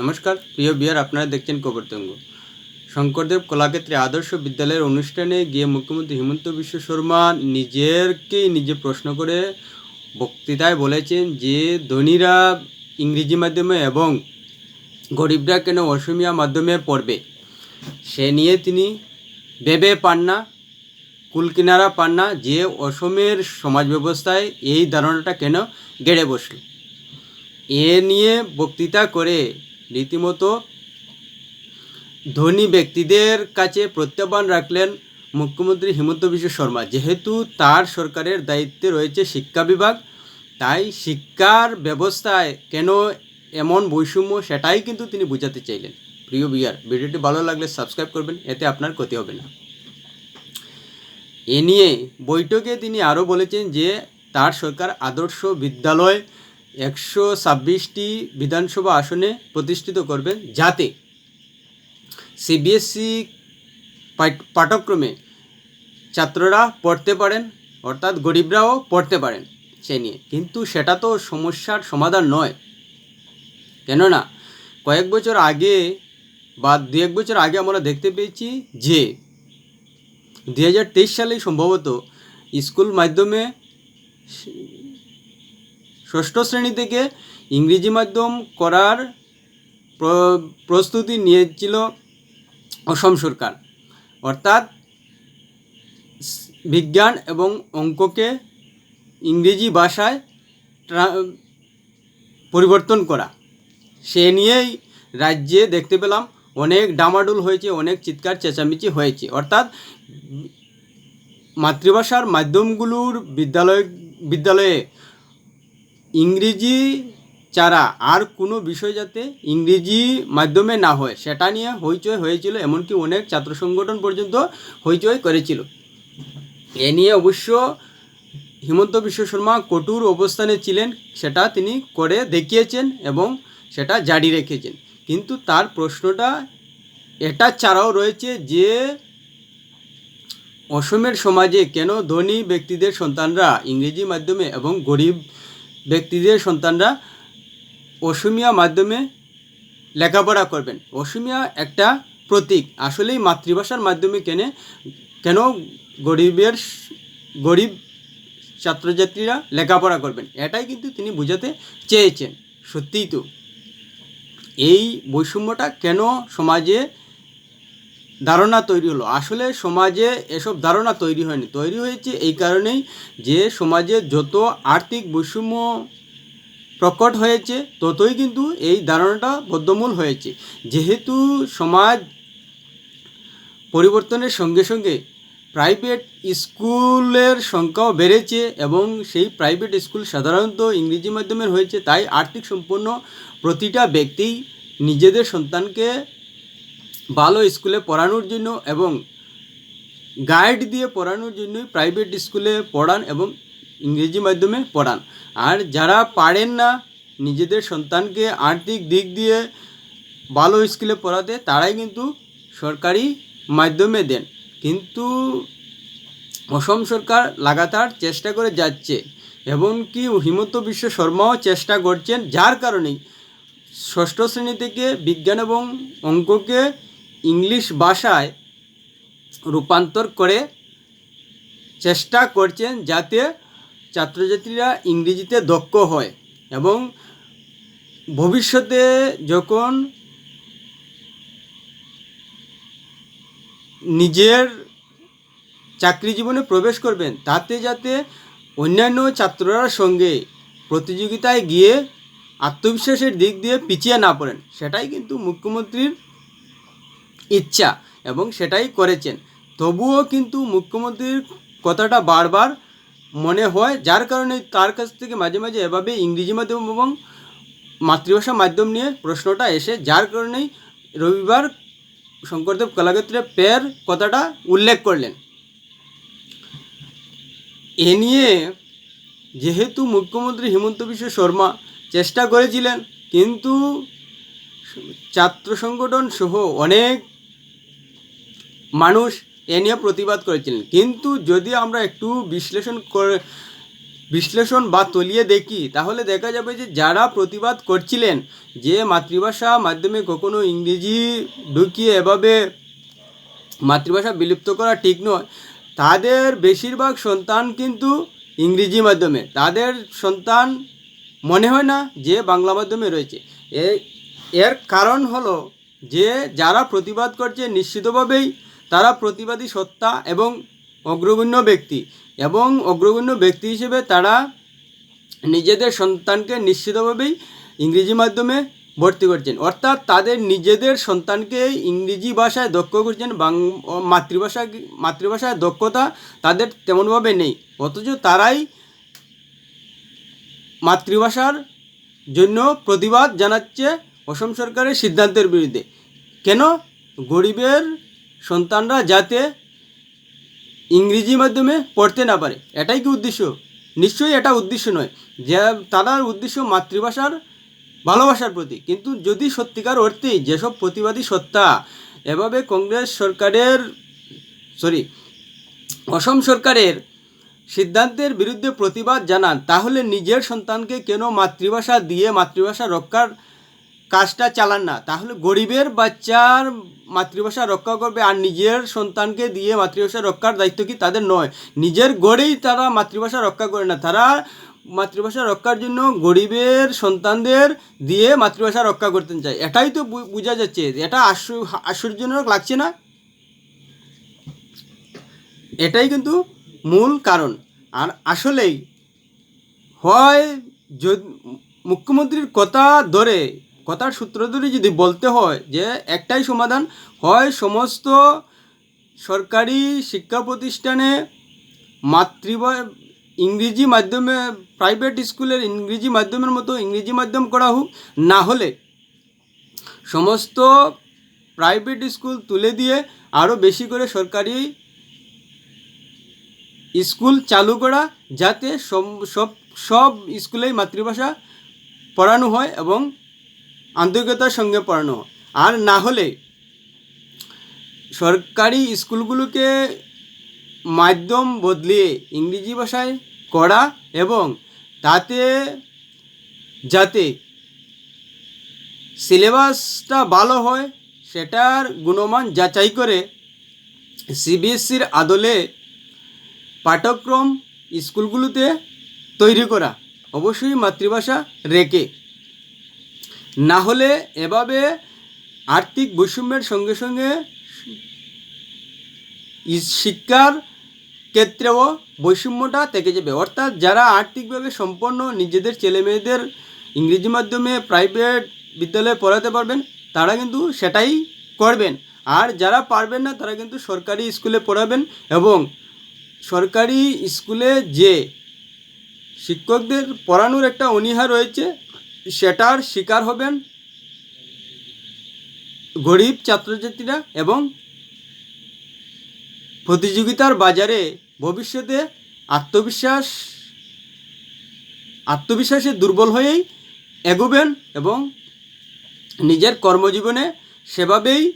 নমস্কার, প্রিয় বিয়ার, আপনারা দেখছেন কবরতঙ্গ শঙ্করদেব কলাক্ষেত্রে আদর্শ বিদ্যালয়ের অনুষ্ঠানে গিয়ে মুখ্যমন্ত্রী হিমন্ত বিশ্ব শর্মা নিজেরকেই নিজে প্রশ্ন করে বক্তৃতায় বলেছেন যে, ধনীরা ইংরেজি মাধ্যমে এবং গরিবরা কেন অসমিয়া মাধ্যমে পড়বে? সে নিয়ে তিনি ভেবে পান না, কুলকিনারা পান না যে, অসমের সমাজ ব্যবস্থায় এই ধারণাটা কেন গেড়ে বসল। এ নিয়ে বক্তৃতা করে রীতিমতো ধনী ব্যক্তিদের কাছে প্রত্যাহ্বান রাখলেন মুখ্যমন্ত্রী হিমন্ত বিশ্ব শর্মা। যেহেতু তার সরকারের দায়িত্বে রয়েছে শিক্ষা বিভাগ, তাই শিক্ষার ব্যবস্থায় কেন এমন বৈষম্য সেটাই কিন্তু তিনি বোঝাতে চাইলেন। প্রিয় বিয়ার ভিডিওটি ভালো লাগলে সাবস্ক্রাইব করবেন, এতে আপনার ক্ষতি হবে না। এ নিয়ে বৈঠকে তিনি আরও বলেছেন যে, তার সরকার আদর্শ বিদ্যালয় একশো ছাব্বিশটি বিধানসভা আসনে প্রতিষ্ঠিত করবেন যাতে সিবিএসসি পাঠ্যক্রমে ছাত্ররা পড়তে পারেন, অর্থাৎ গরিবরাও পড়তে পারেন সে নিয়ে। কিন্তু সেটা তো সমস্যার সমাধান নয়। কেননা কয়েক বছর আগে বা দু এক বছর আগে আমরা দেখতে পেয়েছি যে দু সালেই সম্ভবত স্কুল মাধ্যমে ষষ্ঠ শ্রেণি থেকে ইংরেজি মাধ্যম করার প্র- প্রস্তুতি নিয়েছিল অসম সরকার। অর্থাৎ বিজ্ঞান এবং অঙ্ককে ইংরেজি ভাষায় পরিবর্তন করা। সে নিয়েই রাজ্যে দেখতে পেলাম অনেক ডামাডুল হয়েছে, অনেক চিৎকার চেঁচামেচি হয়েছে। অর্থাৎ মাতৃভাষার মাধ্যমগুলোর বিদ্যালয়, বিদ্যালয়ে ইংরেজি ছাড়া আর কোনো বিষয় যাতে ইংরেজি মাধ্যমে না হয়, সেটা নিয়ে হইচই হয়েছিল, এমনকি অনেক ছাত্র সংগঠন পর্যন্ত হইচই করেছিল। এ নিয়ে অবশ্য হিমন্ত বিশ্ব শর্মা কঠোর অবস্থানে ছিলেন, সেটা তিনি করে দেখিয়েছেন এবং সেটা জারি রেখেছেন। কিন্তু তার প্রশ্নটা এটা ছাড়াও রয়েছে যে, অসমের সমাজে কেন ধনী ব্যক্তিদের সন্তানরা ইংরেজি মাধ্যমে এবং গরিব ব্যক্তিদের সন্তানরা অসমিয়া মাধ্যমে লেখাপড়া করবেন। অসমিয়া একটা প্রতীক। আসলেই মাতৃভাষার মাধ্যমে কেনে, কেন গরিবের গরিব ছাত্রছাত্রীরা লেখাপড়া করবেন? এটাই কিন্তু তিনি বোঝাতে চেয়েছেন। সত্যিই তো। এই বৈষম্যটা কেন সমাজে ধারণা তৈরি হলো। আসলে সমাজে এসব ধারণা তৈরি হয়নি। তৈরি হয়েছে এই কারণেই যে সমাজে যত আর্থিক বৈষম্য প্রকট হয়েছে, ততই কিন্তু এই ধারণাটা বদ্ধমূল হয়েছে। যেহেতু সমাজ পরিবর্তনের সঙ্গে সঙ্গে প্রাইভেট স্কুলের সংখ্যাও বেড়েছে এবং সেই প্রাইভেট স্কুল সাধারণত ইংরেজি মাধ্যমের হয়েছে, তাই আর্থিক সম্পন্ন প্রতিটা ব্যক্তি নিজেদের সন্তানকে ভালো স্কুলে পড়ানোর জন্য এবং গাইড দিয়ে পড়ানোর জন্যই প্রাইভেট স্কুলে পড়ান এবং ইংরেজি মাধ্যমে পড়ান। আর যারা পারেন না নিজেদের সন্তানকে আর্থিক দিক দিয়ে ভালো স্কুলে পড়াতে, তারাই কিন্তু সরকারি মাধ্যমে দেন। কিন্তু অসম সরকার লাগাতার চেষ্টা করে যাচ্ছে এবং কি হিমন্ত বিশ্ব শর্মাও চেষ্টা করছেন, যার কারণেই ষষ্ঠ শ্রেণি থেকে বিজ্ঞান এবং অঙ্ককে ইংলিশ ভাষায় রূপান্তর করে চেষ্টা করছেন যাতে ছাত্রছাত্রীরা ইংরেজিতে দক্ষ হয় এবং ভবিষ্যতে যখন নিজের চাকরি জীবনে প্রবেশ করবেন, তাতে যাতে অন্যান্য ছাত্ররা সঙ্গে প্রতিযোগিতায় গিয়ে আত্মবিশ্বাসের দিক দিয়ে পিছিয়ে না পড়েন, সেটাই কিন্তু মুখ্যমন্ত্রীর ইচ্ছা এবং সেটাই করেছেন। তবুও কিন্তু মুখ্যমন্ত্রীর কথাটা বারবার মনে হয়, যার কারণে তার কাছ থেকে মাঝে মাঝে এভাবে ইংরেজি মাধ্যম এবং মাতৃভাষা মাধ্যম নিয়ে প্রশ্নটা এসে, যার কারণেই রবিবার শঙ্করদেব কলাক্ষেত্রে পের কথাটা উল্লেখ করলেন। এ নিয়ে যেহেতু মুখ্যমন্ত্রী হিমন্ত বিশ্ব শর্মা চেষ্টা করেছিলেন, কিন্তু ছাত্র সংগঠন সহ অনেক মানুষ এ নিয়ে প্রতিবাদ করেছিলেন। কিন্তু যদি আমরা একটু বিশ্লেষণ করে, বিশ্লেষণ বা তলিয়ে দেখি, তাহলে দেখা যাবে যে যারা প্রতিবাদ করছিলেন, যে মাতৃভাষা মাধ্যমে কখনো ইংরেজি ঢুকিয়ে এভাবে মাতৃভাষা বিলুপ্ত করা ঠিক নয়, তাদের বেশিরভাগ সন্তান কিন্তু ইংরেজি মাধ্যমে। তাদের সন্তান মনে হয় না যে বাংলা মাধ্যমে রয়েছে। এর কারণ হলো যে যারা প্রতিবাদ করছে, নিশ্চিতভাবেই তারা প্রতিবাদী সত্তা এবং অগ্রগণ্য ব্যক্তি এবং অগ্রগণ্য ব্যক্তি হিসেবে তারা নিজেদের সন্তানকে নিশ্চিতভাবেই ইংরেজি মাধ্যমে ভর্তি করছেন। অর্থাৎ তাদের নিজেদের সন্তানকে ইংরেজি ভাষায় দক্ষ করছেন, বাং মাতৃভাষা, মাতৃভাষায় দক্ষতা তাদের তেমনভাবে নেই। অথচ তারাই মাতৃভাষার জন্য প্রতিবাদ জানাচ্ছে অসম সরকারের সিদ্ধান্তের বিরুদ্ধে। কেন? গরিবের সন্তানরা যাতে ইংরেজি মাধ্যমে পড়তে না পারে। এটাই কি উদ্দেশ্য? নিশ্চয়ই এটা উদ্দেশ্য নয় যে তার উদ্দেশ্য মাতৃভাষার ভালোবাসার প্রতি। কিন্তু যদি সত্যিকার অর্থেই যেসব প্রতিবাদী সত্তা এভাবে কংগ্রেস সরকারের সরি অসম সরকারের সিদ্ধান্তের বিরুদ্ধে প্রতিবাদ জানান, তাহলে নিজের সন্তানকে কেন মাতৃভাষা দিয়ে মাতৃভাষা রক্ষার কাজটা চালান না। তাহলে গরিবের বাচ্চার মাতৃভাষা রক্ষা করবে আর নিজের সন্তানকে দিয়ে মাতৃভাষা রক্ষার দায়িত্ব কি তাদের নয়? নিজের গড়েই তারা মাতৃভাষা রক্ষা করে না। তারা মাতৃভাষা রক্ষার জন্য গরিবের সন্তানদের দিয়ে মাতৃভাষা রক্ষা করতে চায়। এটাই তো বোঝা যাচ্ছে। এটা আশ্চর্য আশ্চর্যজনক লাগছে না? এটাই কিন্তু মূল কারণ। আর আসলেই হয় যদি মুখ্যমন্ত্রীর কথা ধরে কথার সূত্র ধরে যদি বলতে হয় যে একটাই সমাধান, হয় সমস্ত সরকারি শিক্ষা প্রতিষ্ঠানে মাতৃভা ইংরেজি মাধ্যমে প্রাইভেট স্কুলের ইংরেজি মাধ্যমের মতো ইংরেজি মাধ্যম করা হোক, না হলে সমস্ত প্রাইভেট স্কুল তুলে দিয়ে আরও বেশি করে সরকারি স্কুল চালু করা, যাতে সব- সব স্কুলেই মাতৃভাষা পড়ানো হয় এবং আন্তরিকতার সঙ্গে পড়ানো। আর না হলে সরকারি স্কুলগুলোকে মাধ্যম বদলিয়ে ইংরেজি ভাষায় করা এবং তাতে যাতে সিলেবাসটা ভালো হয়, সেটার গুণমান যাচাই করে সিবিএসসির আদলে পাঠ্যক্রম স্কুলগুলোতে তৈরি করা। অবশ্যই মাতৃভাষা রেখে। না হলে এভাবে আর্থিক বৈষম্যের সঙ্গে সঙ্গে শিক্ষার ক্ষেত্রেও বৈষম্যটা থেকে যাবে। অর্থাৎ যারা আর্থিকভাবে সম্পন্ন নিজেদের ছেলে মেয়েদের ইংরেজি মাধ্যমে প্রাইভেট বিদ্যালয়ে পড়াতে পারবেন, তারা কিন্তু সেটাই করবেন। আর যারা পারবেন না, তারা কিন্তু সরকারি স্কুলে পড়াবেন এবং সরকারি স্কুলে যে শিক্ষকদের পড়ানোর একটা অনীহা রয়েছে সেটার শিকার হবেন গরিব ছাত্রছাত্রীরা এবং প্রতিযোগিতার বাজারে ভবিষ্যতে আত্মবিশ্বাস, আত্মবিশ্বাসে দুর্বল হয়েই এগোবেন এবং নিজের কর্মজীবনে সেভাবেই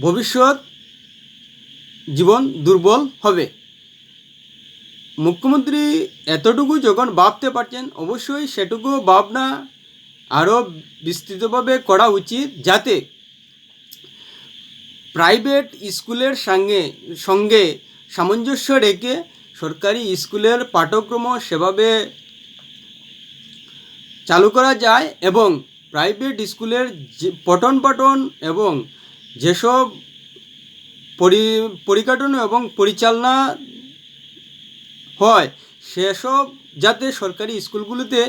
ভবিষ্যৎ জীবন দুর্বল হবে। মুখ্যমন্ত্রী এতটুকু যখন ভাবতে পারছেন, অবশ্যই সেটুকু ভাবনা আরও বিস্তৃতভাবে করা উচিত যাতে প্রাইভেট স্কুলের সঙ্গে সঙ্গে সামঞ্জস্য রেখে সরকারি স্কুলের পাঠ্যক্রম সেভাবে চালু করা যায় এবং প্রাইভেট স্কুলের যে পঠন পাঠন এবং যেসব পরি, পরিকাঠামো এবং পরিচালনা হয়। সেসব যাতে সরকারি স্কুলগুলোতে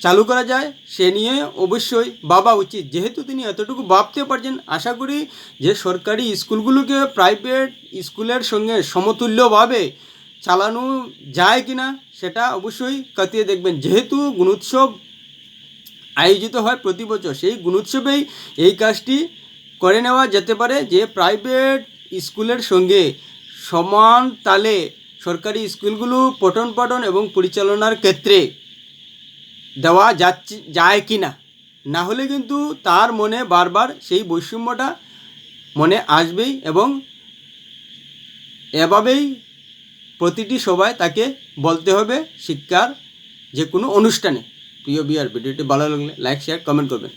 চালু করা যায়, সে নিয়ে অবশ্যই ভাবা উচিত। যেহেতু তিনি এতটুকু ভাবতে পারছেন, আশা করি যে সরকারি স্কুলগুলোকে প্রাইভেট স্কুলের সঙ্গে সমতুল্যভাবে চালানো যায় কি না সেটা অবশ্যই কাটিয়ে দেখবেন। যেহেতু গুণোৎসব আয়োজিত হয় প্রতি বছর, সেই গুণোৎসবেই এই কাজটি করে নেওয়া যেতে পারে যে প্রাইভেট স্কুলের সঙ্গে সমান তালে সরকারি স্কুলগুলো পঠন পাঠন এবং পরিচালনার ক্ষেত্রে দেওয়া যাচ্ছে, যায় কি না? না হলে কিন্তু তার মনে বারবার সেই বৈষম্যটা মনে আসবেই এবং এভাবেই প্রতিটি সবাই তাকে বলতে হবে শিক্ষার যে কোনো অনুষ্ঠানে। প্রিয় বিয়ার ভিডিওটি ভালো লাগলে লাইক, শেয়ার কমেন্ট করবেন।